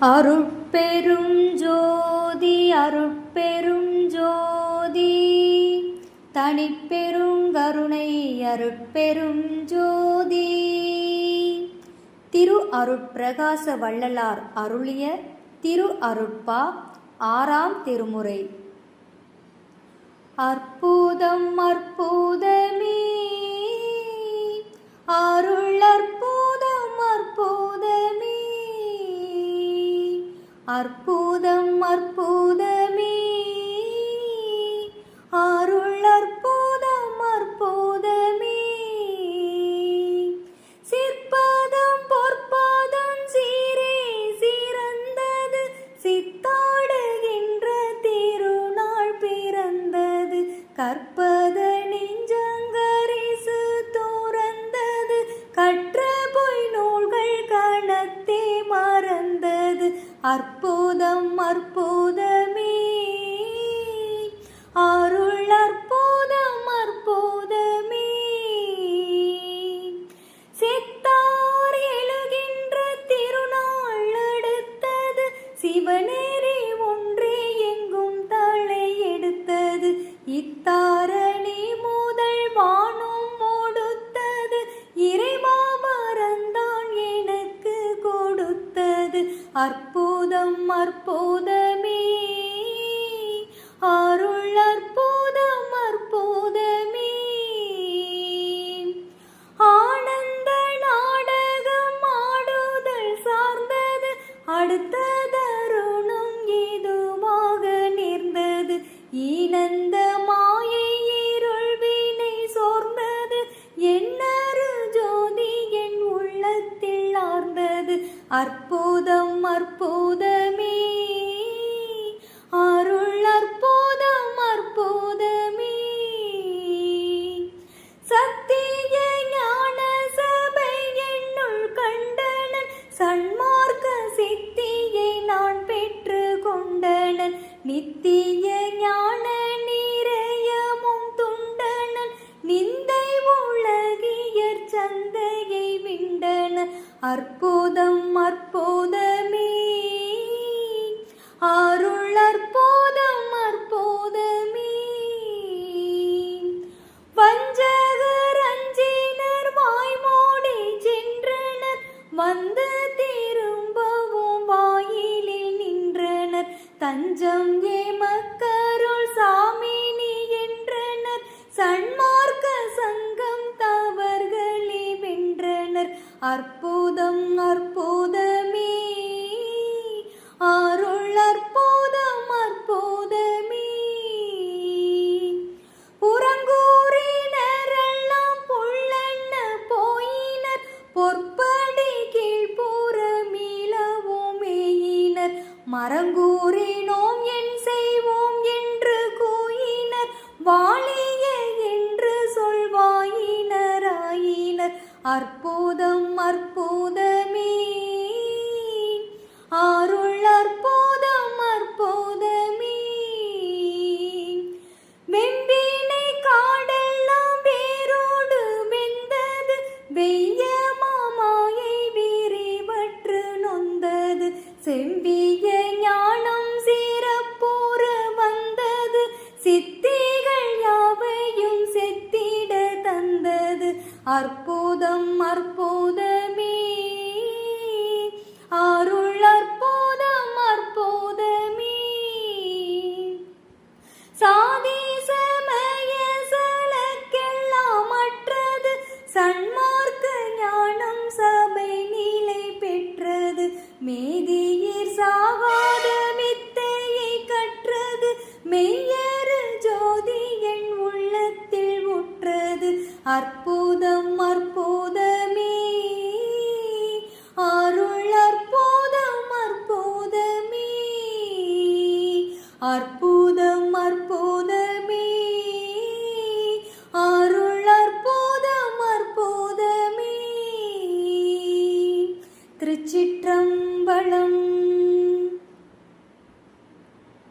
அருட்பெரும் ஜோதி அருட்பெரும் ஜோதி. தனிப்பெருங்கருணை அருட்பெரும் ஜோதி. திரு அருட்பிரகாச வள்ளலார் அருளிய திரு அருட்பா ஆறாம் திருமுறை. அற்புதம் அற்புதமே. அருள் அற்புதம் அற்புதமே. அருள் அற்புதம் அற்புதமே. சித்தார் எழுகின்ற திருநாள் அடுத்தது சிவநேரி ஒன்றே எங்கும் தலை எடுத்தது. இத்தாரணி முதல் வானம் கொடுத்தது இறைமாமரந்தான் எனக்கு கொடுத்தது. அற்புதம் அற்புதம் அற்புதமே. அருள் அற்புதம் அற்புதமே. அருள் அற்புதம் அற்புதமே. சத்திய ஞான சபை என்னுள் கண்டனன். சன்மார்க்க சித்தியை நான் பெற்று கொண்டனன். நித்திய அற்புதம் அற்புதமே. அருள் அற்புதம் அற்புதமே. வஞ்சகர் அஞ்சினர் வாய்மூடி சென்றனர் வந்து திரும்பவும் வாயிலில் நின்றனர். தஞ்சம் மக்கருள் சாமினி என்றனர். சண்மார்க்க சங்கம் தவர்களே வென்றனர். அற்புதம் செம்பிய ஞானம் சிறப்புற வந்தது. சித்திகள் யாவையும் செத்திட தந்தது. அற்புதம் அற்புதம் அற்புதம் அற்புதமே. அருள் அற்புதம் அற்புதமே. அற்புதம்